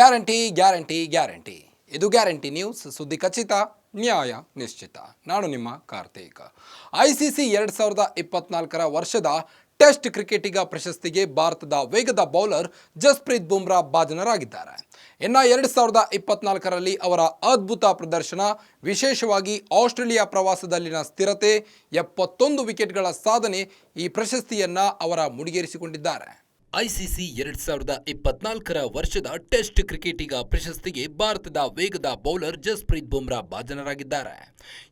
Guarantee guarantee guarantee. ಇದು guarantee news, ಸುದ್ದಿ ಖಚಿತ, ನ್ಯಾಯ ನಿಶ್ಚಿತ. ನಾನು ನಿಮ್ಮ ಕಾರ್ತೀಕ್. ಐ ಸಿ ಸಿ ಎರಡು ಸಾವಿರದ ಇಪ್ಪತ್ನಾಲ್ಕರ ವರ್ಷದ ಟೆಸ್ಟ್ ಕ್ರಿಕೆಟಿಗ ಪ್ರಶಸ್ತಿಗೆ ಭಾರತದ ವೇಗದ ಬೌಲರ್ ಜಸ್ಪ್ರೀತ್ ಬುಮ್ರಾ ಭಾಜನರಾಗಿದ್ದಾರೆ. ಇನ್ನು ಎರಡು ಸಾವಿರದ ಇಪ್ಪತ್ನಾಲ್ಕರಲ್ಲಿ ಅವರ ಅದ್ಭುತ ಪ್ರದರ್ಶನ, ವಿಶೇಷವಾಗಿ ಆಸ್ಟ್ರೇಲಿಯಾ ಪ್ರವಾಸದಲ್ಲಿನ ಸ್ಥಿರತೆ, ಎಪ್ಪತ್ತೊಂದು ವಿಕೆಟ್ಗಳ ಸಾಧನೆ ಈ ಪ್ರಶಸ್ತಿಯನ್ನು ಅವರ ಮುಡಿಗೇರಿಸಿಕೊಂಡಿದ್ದಾರೆ. ಐಸಿಸಿ ಎರಡ್ ಸಾವಿರದ ಇಪ್ಪತ್ನಾಲ್ಕರ ವರ್ಷದ ಟೆಸ್ಟ್ ಕ್ರಿಕೆಟಿಗ ಪ್ರಶಸ್ತಿಗೆ ಭಾರತದ ವೇಗದ ಬೌಲರ್ ಜಸ್ಪ್ರೀತ್ ಬುಮ್ರಾ ಭಾಜನರಾಗಿದ್ದಾರೆ.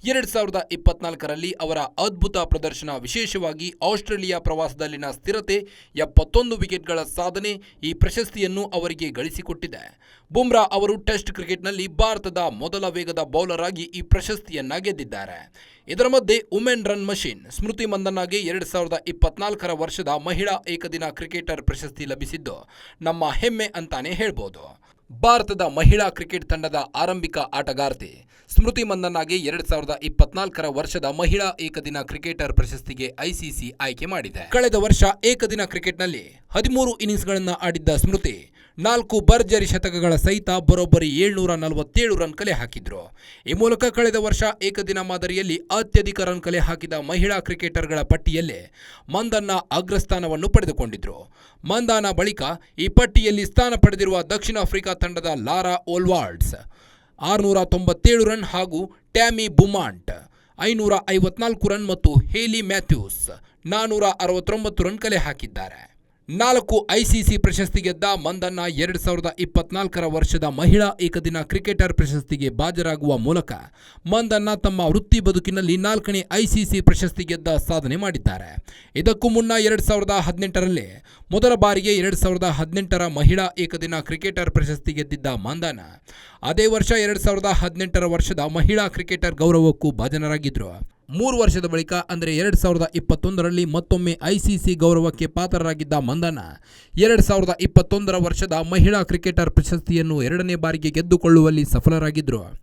ಎರಡ್ ಸಾವಿರದ ಇಪ್ಪತ್ನಾಲ್ಕರಲ್ಲಿ ಅವರ ಅದ್ಭುತ ಪ್ರದರ್ಶನ ವಿಶೇಷವಾಗಿ ಆಸ್ಟ್ರೇಲಿಯಾ ಪ್ರವಾಸದಲ್ಲಿನ ಸ್ಥಿರತೆ, ಎಪ್ಪತ್ತೊಂದು ವಿಕೆಟ್ಗಳ ಸಾಧನೆ ಈ ಪ್ರಶಸ್ತಿಯನ್ನು ಅವರಿಗೆ ಗಳಿಸಿಕೊಟ್ಟಿದೆ. ಬುಮ್ರಾ ಅವರು ಟೆಸ್ಟ್ ಕ್ರಿಕೆಟ್ನಲ್ಲಿ ಭಾರತದ ಮೊದಲ ವೇಗದ ಬೌಲರ್ ಆಗಿ ಈ ಪ್ರಶಸ್ತಿಯನ್ನ ಗೆದ್ದಿದ್ದಾರೆ. ಇದರ ಮಧ್ಯೆ ವುಮೆನ್ ರನ್ ಮಷಿನ್, ಸ್ಮೃತಿ ಮಂದನ್ನಾಗೆ ಎರಡು ಸಾವಿರದ ಇಪ್ಪತ್ನಾಲ್ಕರ ವರ್ಷದ ಮಹಿಳಾ ಏಕದಿನ ಕ್ರಿಕೆಟರ್ ಪ್ರಶಸ್ತಿ ಲಭಿಸಿದ್ದು ನಮ್ಮ ಹೆಮ್ಮೆ ಅಂತಾನೆ ಹೇಳ್ಬೋದು. ಭಾರತದ ಮಹಿಳಾ ಕ್ರಿಕೆಟ್ ತಂಡದ ಆರಂಭಿಕ ಆಟಗಾರ್ತಿ, ಸ್ಮೃತಿ ಮಂದನ್ನಾಗೆ ಎರಡು ಸಾವಿರದ ಇಪ್ಪತ್ನಾಲ್ಕರ ವರ್ಷದ ಮಹಿಳಾ ಏಕದಿನ ಕ್ರಿಕೆಟರ್ ಪ್ರಶಸ್ತಿಗೆ ಐಸಿಸಿ ಆಯ್ಕೆ ಮಾಡಿದೆ. ಕಳೆದ ವರ್ಷ ಏಕದಿನ ಕ್ರಿಕೆಟ್ನಲ್ಲಿ ಹದಿಮೂರು ಇನ್ನಿಂಗ್ಸ್ಗಳನ್ನು ಆಡಿದ್ದ ಸ್ಮೃತಿ ನಾಲ್ಕು ಭರ್ಜರಿ ಶತಕಗಳ ಸಹಿತ ಬರೋಬ್ಬರಿ ಏಳ್ನೂರ ನಲವತ್ತೇಳು ರನ್ ಕಲೆ ಹಾಕಿದ್ರು. ಈ ಮೂಲಕ ಕಳೆದ ವರ್ಷ ಏಕದಿನ ಮಾದರಿಯಲ್ಲಿ ಅತ್ಯಧಿಕ ರನ್ ಕಲೆ ಹಾಕಿದ ಮಹಿಳಾ ಕ್ರಿಕೆಟರ್ಗಳ ಪಟ್ಟಿಯಲ್ಲೇ ಮಂದನ್ನ ಅಗ್ರಸ್ಥಾನವನ್ನು ಪಡೆದುಕೊಂಡಿದ್ರು. ಮಂದಾನ ಬಳಿಕ ಈ ಪಟ್ಟಿಯಲ್ಲಿ ಸ್ಥಾನ ಪಡೆದಿರುವ ದಕ್ಷಿಣ ಆಫ್ರಿಕಾ ತಂಡದ ಲಾರಾ ಓಲ್ವಾರ್ಡ್ಸ್ ಆರುನೂರ ತೊಂಬತ್ತೇಳು ರನ್ ಹಾಗೂ ಟ್ಯಾಮಿ ಬುಮಾಂಟ್ ಐನೂರ ಐವತ್ನಾಲ್ಕು ರನ್ ಮತ್ತು ಹೇಲಿ ಮ್ಯಾಥ್ಯೂಸ್ ನಾನೂರ ಅರವತ್ತೊಂಬತ್ತು ರನ್ ಕಲೆ ಹಾಕಿದ್ದಾರೆ. ನಾಲ್ಕು ಐಸಿಸಿ ಪ್ರಶಸ್ತಿ ಗೆದ್ದ ಮಂದನ್ನ ಎರಡು ಸಾವಿರದ ಇಪ್ಪತ್ನಾಲ್ಕರ ವರ್ಷದ ಮಹಿಳಾ ಏಕದಿನ ಕ್ರಿಕೆಟರ್ ಪ್ರಶಸ್ತಿಗೆ ಬಾಜರಾಗುವ ಮೂಲಕ ಮಂದನ್ನ ತಮ್ಮ ವೃತ್ತಿ ಬದುಕಿನಲ್ಲಿ ನಾಲ್ಕನೇ ಐಸಿಸಿ ಪ್ರಶಸ್ತಿ ಗೆದ್ದ ಸಾಧನೆ ಮಾಡಿದ್ದಾರೆ. ಇದಕ್ಕೂ ಮುನ್ನ ಎರಡು ಸಾವಿರದ ಹದಿನೆಂಟರಲ್ಲಿ ಮೊದಲ ಬಾರಿಗೆ ಎರಡು ಸಾವಿರದ ಹದಿನೆಂಟರ ಮಹಿಳಾ ಏಕದಿನ ಕ್ರಿಕೆಟರ್ ಪ್ರಶಸ್ತಿ ಗೆದ್ದಿದ್ದ ಮಂದನ ಅದೇ ವರ್ಷ ಎರಡು ಸಾವಿರದ ಹದಿನೆಂಟರ ವರ್ಷದ ಮಹಿಳಾ ಕ್ರಿಕೆಟರ್ ಗೌರವಕ್ಕೂ ಭಾಜನರಾಗಿದ್ದರು ಮೂರು ವರ್ಷದ ಬಳಿಕ, ಅಂದರೆ ಎರಡು ಸಾವಿರದ ಇಪ್ಪತ್ತೊಂದರಲ್ಲಿ ಮತ್ತೊಮ್ಮೆ ಐಸಿಸಿ ಗೌರವಕ್ಕೆ ಪಾತ್ರರಾಗಿದ್ದ ಮಂದನ ಎರಡು ಸಾವಿರದ ಇಪ್ಪತ್ತೊಂದರ ವರ್ಷದ ಮಹಿಳಾ ಕ್ರಿಕೆಟರ್ ಪ್ರಶಸ್ತಿಯನ್ನು ಎರಡನೇ ಬಾರಿಗೆ ಗೆದ್ದುಕೊಳ್ಳುವಲ್ಲಿ ಸಫಲರಾಗಿದ್ದರು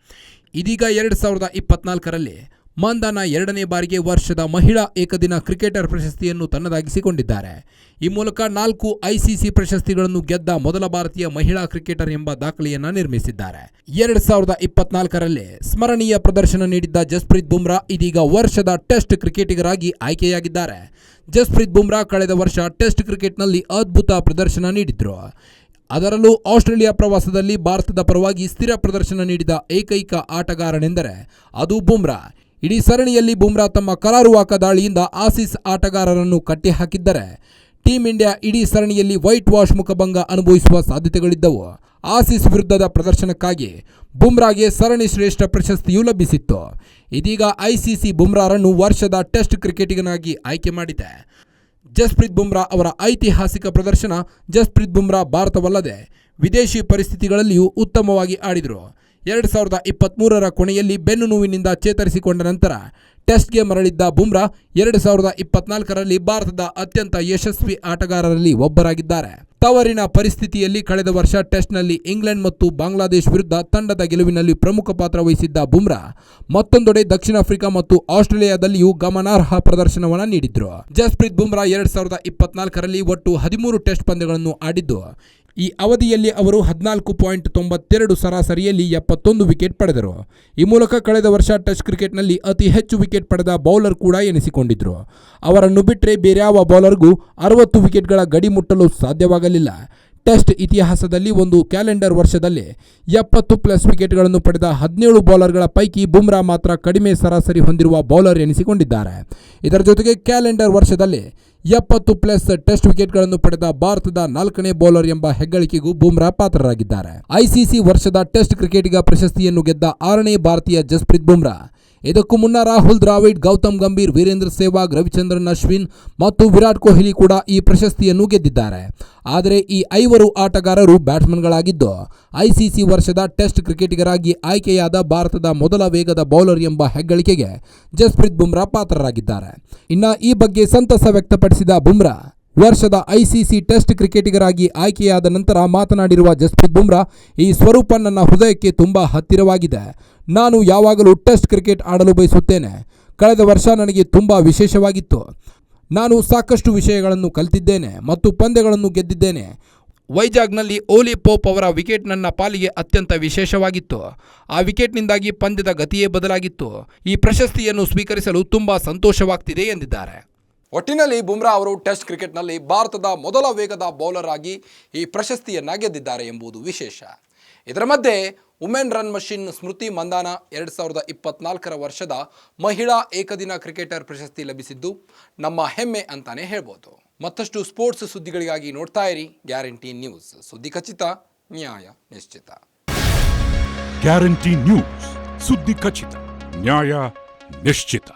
ಇದೀಗ ಎರಡು ಸಾವಿರದ ಇಪ್ಪತ್ನಾಲ್ಕರಲ್ಲಿ ಮಂದನ ಎರಡನೇ ಬಾರಿಗೆ ವರ್ಷದ ಮಹಿಳಾ ಏಕದಿನ ಕ್ರಿಕೆಟರ್ ಪ್ರಶಸ್ತಿಯನ್ನು ತನ್ನದಾಗಿಸಿಕೊಂಡಿದ್ದಾರೆ. ಈ ಮೂಲಕ ನಾಲ್ಕು ಐಸಿಸಿ ಪ್ರಶಸ್ತಿಗಳನ್ನು ಗೆದ್ದ ಮೊದಲ ಭಾರತೀಯ ಮಹಿಳಾ ಕ್ರಿಕೆಟರ್ ಎಂಬ ದಾಖಲೆಯನ್ನು ನಿರ್ಮಿಸಿದ್ದಾರೆ. ಎರಡ್ ಸಾವಿರದ ಇಪ್ಪತ್ನಾಲ್ಕರಲ್ಲಿ ಸ್ಮರಣೀಯ ಪ್ರದರ್ಶನ ನೀಡಿದ್ದ ಜಸ್ಪ್ರೀತ್ ಬುಮ್ರಾ ಇದೀಗ ವರ್ಷದ ಟೆಸ್ಟ್ ಕ್ರಿಕೆಟಿಗರಾಗಿ ಆಯ್ಕೆಯಾಗಿದ್ದಾರೆ. ಜಸ್ಪ್ರೀತ್ ಬುಮ್ರಾ ಕಳೆದ ವರ್ಷ ಟೆಸ್ಟ್ ಕ್ರಿಕೆಟ್ನಲ್ಲಿ ಅದ್ಭುತ ಪ್ರದರ್ಶನ ನೀಡಿದ್ರು. ಅದರಲ್ಲೂ ಆಸ್ಟ್ರೇಲಿಯಾ ಪ್ರವಾಸದಲ್ಲಿ ಭಾರತದ ಪರವಾಗಿ ಸ್ಥಿರ ಪ್ರದರ್ಶನ ನೀಡಿದ ಏಕೈಕ ಆಟಗಾರನೆಂದರೆ ಅದು ಬುಮ್ರಾ. ಇಡೀ ಸರಣಿಯಲ್ಲಿ ಬುಮ್ರಾ ತಮ್ಮ ಕರಾರುವಾಕ ದಾಳಿಯಿಂದ ಆಸಿಸ್ ಆಟಗಾರರನ್ನು ಕಟ್ಟಿಹಾಕಿದ್ದರೆ ಟೀಂ ಇಂಡಿಯಾ ಇಡೀ ಸರಣಿಯಲ್ಲಿ ವೈಟ್ ವಾಶ್ ಮುಖಭಂಗ ಅನುಭವಿಸುವ ಸಾಧ್ಯತೆಗಳಿದ್ದವು. ಆಸಿಸ್ ವಿರುದ್ಧದ ಪ್ರದರ್ಶನಕ್ಕಾಗಿ ಬುಮ್ರಾಗೆ ಸರಣಿ ಶ್ರೇಷ್ಠ ಪ್ರಶಸ್ತಿಯೂ ಲಭಿಸಿತ್ತು. ಇದೀಗ ಐಸಿಸಿ ಬುಮ್ರಾರನ್ನು ವರ್ಷದ ಟೆಸ್ಟ್ ಕ್ರಿಕೆಟಿಗನಾಗಿ ಆಯ್ಕೆ ಮಾಡಿದೆ. ಜಸ್ಪ್ರೀತ್ ಬುಮ್ರಾ ಅವರ ಐತಿಹಾಸಿಕ ಪ್ರದರ್ಶನ ಜಸ್ಪ್ರೀತ್ ಬುಮ್ರಾ ಭಾರತವಲ್ಲದೆ ವಿದೇಶಿ ಪರಿಸ್ಥಿತಿಗಳಲ್ಲಿಯೂ ಉತ್ತಮವಾಗಿ ಆಡಿದರು. ಎರಡು ಸಾವಿರದ ಇಪ್ಪತ್ತ್ಮೂರರ ಕೊನೆಯಲ್ಲಿ ಬೆನ್ನು ನೋವಿನಿಂದ ಚೇತರಿಸಿಕೊಂಡ ನಂತರ ಟೆಸ್ಟ್ಗೆ ಮರಳಿದ್ದ ಬುಮ್ರಾ ಎರಡು ಸಾವಿರದ ಇಪ್ಪತ್ನಾಲ್ಕರಲ್ಲಿ ಭಾರತದ ಅತ್ಯಂತ ಯಶಸ್ವಿ ಆಟಗಾರರಲ್ಲಿ ಒಬ್ಬರಾಗಿದ್ದಾರೆ. ತವರಿನ ಪರಿಸ್ಥಿತಿಯಲ್ಲಿ ಕಳೆದ ವರ್ಷ ಟೆಸ್ಟ್ನಲ್ಲಿ ಇಂಗ್ಲೆಂಡ್ ಮತ್ತು ಬಾಂಗ್ಲಾದೇಶ್ ವಿರುದ್ಧ ತಂಡದ ಗೆಲುವಿನಲ್ಲಿ ಪ್ರಮುಖ ಪಾತ್ರ ವಹಿಸಿದ್ದ ಬುಮ್ರಾ ಮತ್ತೊಂದೆಡೆ ದಕ್ಷಿಣ ಆಫ್ರಿಕಾ ಮತ್ತು ಆಸ್ಟ್ರೇಲಿಯಾದಲ್ಲಿಯೂ ಗಮನಾರ್ಹ ಪ್ರದರ್ಶನವನ್ನು ನೀಡಿದ್ರು. ಜಸ್ಪ್ರೀತ್ ಬುಮ್ರಾ ಎರಡು ಸಾವಿರದ ಇಪ್ಪತ್ನಾಲ್ಕರಲ್ಲಿ ಒಟ್ಟು ಹದಿಮೂರು ಟೆಸ್ಟ್ ಪಂದ್ಯಗಳನ್ನು ಆಡಿದ್ದು ಈ ಅವಧಿಯಲ್ಲಿ ಅವರು ಹದಿನಾಲ್ಕು ಪಾಯಿಂಟ್ ತೊಂಬತ್ತೆರಡು ಸರಾಸರಿಯಲ್ಲಿ ಎಪ್ಪತ್ತೊಂದು ವಿಕೆಟ್ ಪಡೆದರು. ಈ ಮೂಲಕ ಕಳೆದ ವರ್ಷ ಟೆಸ್ಟ್ ಕ್ರಿಕೆಟ್ನಲ್ಲಿ ಅತಿ ಹೆಚ್ಚು ವಿಕೆಟ್ ಪಡೆದ ಬೌಲರ್ ಕೂಡ ಎನಿಸಿಕೊಂಡಿದ್ದರು ಅವರನ್ನು ಬಿಟ್ಟರೆ ಬೇರ್ಯಾವ ಬೌಲರ್ಗೂ ಅರವತ್ತು ವಿಕೆಟ್ಗಳ ಗಡಿ ಮುಟ್ಟಲು ಸಾಧ್ಯವಾಗಲಿಲ್ಲ. ಟೆಸ್ಟ್ ಇತಿಹಾಸದಲ್ಲಿ ಒಂದು ಕ್ಯಾಲೆಂಡರ್ ವರ್ಷದಲ್ಲಿ ಎಪ್ಪತ್ತು ಪ್ಲಸ್ ವಿಕೆಟ್ಗಳನ್ನು ಪಡೆದ ಹದಿನೇಳು ಬೌಲರ್ಗಳ ಪೈಕಿ ಬುಮ್ರಾ ಮಾತ್ರ ಕಡಿಮೆ ಸರಾಸರಿ ಹೊಂದಿರುವ ಬೌಲರ್ ಎನಿಸಿಕೊಂಡಿದ್ದಾರೆ. ಇದರ ಜೊತೆಗೆ ಕ್ಯಾಲೆಂಡರ್ ವರ್ಷದಲ್ಲಿ ಎಪ್ಪತ್ತು ಪ್ಲಸ್ ಟೆಸ್ಟ್ ವಿಕೆಟ್ಗಳನ್ನು ಪಡೆದ ಭಾರತದ ನಾಲ್ಕನೇ ಬೌಲರ್ ಎಂಬ ಹೆಗ್ಗಳಿಕೆಗೂ ಬುಮ್ರಾ ಪಾತ್ರರಾಗಿದ್ದಾರೆ. ಐಸಿಸಿ ವರ್ಷದ ಟೆಸ್ಟ್ ಕ್ರಿಕೆಟಿಗ ಪ್ರಶಸ್ತಿಯನ್ನು ಗೆದ್ದ ಆರನೇ ಭಾರತೀಯ ಜಸ್ಪ್ರೀತ್ ಬುಮ್ರಾ ಇದಕ್ಕೂ ಮುನ್ನ ರಾಹುಲ್ ದ್ರಾವಿಡ್, ಗೌತಮ್ ಗಂಭೀರ್, ವೀರೇಂದ್ರ ಸೆಹ್ವಾಗ್, ರವಿಚಂದ್ರನ್, ಅಶ್ವಿನ್ ಮತ್ತು ವಿರಾಟ್ ಕೊಹ್ಲಿ ಕೂಡ ಈ ಪ್ರಶಸ್ತಿಯನ್ನು ಗೆದ್ದಿದ್ದಾರೆ. ಆದರೆ ಈ ಐವರು ಆಟಗಾರರು ಬ್ಯಾಟ್ಸ್ಮನ್ಗಳಾಗಿದ್ದು, ಐಸಿಸಿ ವರ್ಷದ ಟೆಸ್ಟ್ ಕ್ರಿಕೆಟಿಗರಾಗಿ ಆಯ್ಕೆಯಾದ ಭಾರತದ ಮೊದಲ ವೇಗದ ಬೌಲರ್ ಎಂಬ ಹೆಗ್ಗಳಿಕೆಗೆ ಜಸ್ಪ್ರೀತ್ ಬುಮ್ರಾ ಪಾತ್ರರಾಗಿದ್ದಾರೆ. ಇನ್ನು ಈ ಬಗ್ಗೆ ಸಂತಸ ವ್ಯಕ್ತಪಡಿಸಿದ ಬುಮ್ರಾ ವರ್ಷದ ಐಸಿಸಿ ಟೆಸ್ಟ್ ಕ್ರಿಕೆಟಿಗರಾಗಿ ಆಯ್ಕೆಯಾದ ನಂತರ ಮಾತನಾಡಿರುವ ಜಸ್ಪ್ರೀತ್ ಬುಮ್ರಾ, ಈ ಸ್ವರೂಪ ನನ್ನ ಹೃದಯಕ್ಕೆ ತುಂಬ ಹತ್ತಿರವಾಗಿದೆ. ನಾನು ಯಾವಾಗಲೂ ಟೆಸ್ಟ್ ಕ್ರಿಕೆಟ್ ಆಡಲು ಬಯಸುತ್ತೇನೆ. ಕಳೆದ ವರ್ಷ ನನಗೆ ತುಂಬ ವಿಶೇಷವಾಗಿತ್ತು. ನಾನು ಸಾಕಷ್ಟು ವಿಷಯಗಳನ್ನು ಕಲಿತಿದ್ದೇನೆ ಮತ್ತು ಪಂದ್ಯಗಳನ್ನು ಗೆದ್ದಿದ್ದೇನೆ. ವೈಜಾಗ್ನಲ್ಲಿ ಓಲಿ ಪೋಪ್ ಅವರ ವಿಕೆಟ್ ನನ್ನ ಪಾಲಿಗೆ ಅತ್ಯಂತ ವಿಶೇಷವಾಗಿತ್ತು. ಆ ವಿಕೆಟ್ನಿಂದಾಗಿ ಪಂದ್ಯದ ಗತಿಯೇ ಬದಲಾಗಿತ್ತು. ಈ ಪ್ರಶಸ್ತಿಯನ್ನು ಸ್ವೀಕರಿಸಲು ತುಂಬ ಸಂತೋಷವಾಗ್ತಿದೆ ಎಂದಿದ್ದಾರೆ. ಒಟ್ಟಿನಲ್ಲಿ ಬುಮ್ರಾ ಅವರು ಟೆಸ್ಟ್ ಕ್ರಿಕೆಟ್ನಲ್ಲಿ ಭಾರತದ ಮೊದಲ ವೇಗದ ಬೌಲರ್ ಆಗಿ ಈ ಪ್ರಶಸ್ತಿಯನ್ನು ಗೆದ್ದಿದ್ದಾರೆ ಎಂಬುದು ವಿಶೇಷ. ಇದರ ಮಧ್ಯೆ women run machine Smriti Mandhana ಎರಡು ಸಾವಿರದ ಇಪ್ಪತ್ನಾಲ್ಕರ ವರ್ಷದ ಮಹಿಳಾ ಏಕದಿನ ಕ್ರಿಕೆಟರ್ ಪ್ರಶಸ್ತಿ ಲಭಿಸಿದ್ದು ನಮ್ಮ ಹೆಮ್ಮೆ ಅಂತಾನೆ ಹೇಳ್ಬೋದು. ಮತ್ತಷ್ಟು ಸ್ಪೋರ್ಟ್ಸ್ ಸುದ್ದಿಗಳಿಗಾಗಿ ನೋಡ್ತಾ ಇರಿ ಗ್ಯಾರಂಟಿ ನ್ಯೂಸ್. ಸುದ್ದಿ ಖಚಿತ, ನ್ಯಾಯ ನಿಶ್ಚಿತ. Guarantee news. ಸುದ್ದಿ ಖಚಿತ, ನ್ಯಾಯ ನಿಶ್ಚಿತ.